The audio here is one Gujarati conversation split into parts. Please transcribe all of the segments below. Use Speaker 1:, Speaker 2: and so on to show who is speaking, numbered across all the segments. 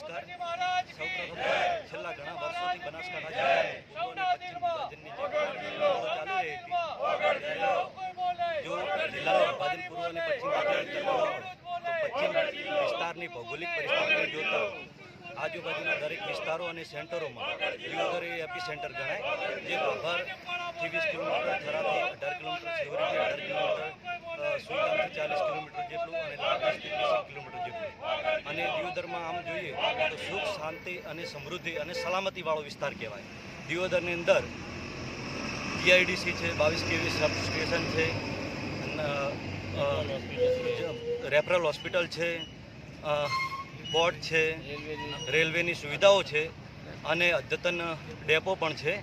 Speaker 1: નમસ્કાર. છેલ્લા ઘણા વર્ષોથી બનાસકાંઠા વિસ્તારની ભૌગોલિક પરિસ્થિતિને જોતા આજુબાજુના દરેક વિસ્તારો અને સેન્ટરોમાં દિયોદર એ એપી સેન્ટર ગણાય જે ભાભરથી વીસ કિલોમીટર થરાથી અઢાર કિલોમીટર શિવરીથી અઢાર કિલોમીટર સુરત સુઈગામથી ચાલીસ કિલોમીટર જેટલું અને લાગેજથી વીસ કિલોમીટર જેટલું. અને દિયોદરમાં આમ સુખ, શાંતિ અને સમૃદ્ધિ અને સલામતીવાળો વિસ્તાર કહેવાય. દિયોદરની અંદર જીઆઈડીસી છે, બાવીસ કેવી સબ સ્ટેશન છે રેફરલ હોસ્પિટલ છે પોર્ટ છે, રેલવેની સુવિધાઓ છે, અને અદ્યતન ડેપો પણ છે.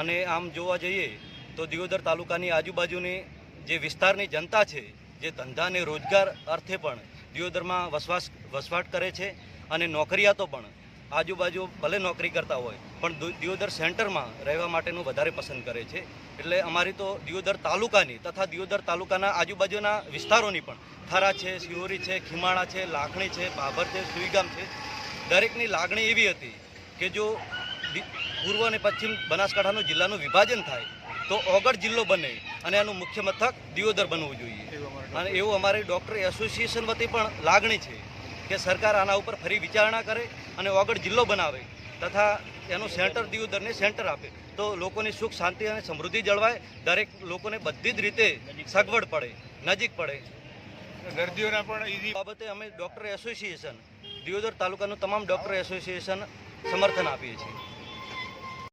Speaker 1: અને આમ જોવા જઈએ તો દિયોદર તાલુકાની આજુબાજુની જે વિસ્તારની જનતા છે, જે ધંધા અને રોજગાર અર્થે પણ દિયોદરમાં વસવાસ, વસવાટ કરે છે. અને નોકરિયાતો પણ આજુબાજુ ભલે નોકરી કરતા હોય પણ દિયોદર સેન્ટરમાં રહેવા માટેનું વધારે પસંદ કરે છે. એટલે અમારી તો દિયોદર તાલુકાની તથા દિયોદર તાલુકાના આજુબાજુના વિસ્તારોની પણ થરા છે શિહોરી છે ખીમાણા છે લાખણી છે બાબર છે સુઈગામ છે. દરેકની લાગણી એવી હતી કે જો પૂર્વ અને પશ્ચિમ બનાસકાંઠાનું જિલ્લાનું વિભાજન થાય તો ઓગળ જિલ્લો બને અને આનું મુખ્ય મથક દિયોદર બનવું જોઈએ. અને એવું અમારી ડૉક્ટર એસોસિએશન વતી પણ લાગણી છે. કે સરકાર આના ઉપર ફરી વિચારણા કરે અને ઓગળ જિલ્લો બનાવે તથા એનું સેન્ટર દિયોદરને સેન્ટર આપે. તો લોકોની સુખ શાંતિ અને સમૃદ્ધિ જળવાય. દરેક લોકોને બધી જ રીતે સગવડ પડે નજીક પડે.
Speaker 2: દર્દીઓના પણ ઈઝી
Speaker 1: બાબતે અમે ડૉક્ટર એસોસિએશન દિયોદર તાલુકાનું તમામ ડૉક્ટર એસોસિએશન સમર્થન આપીએ છીએ.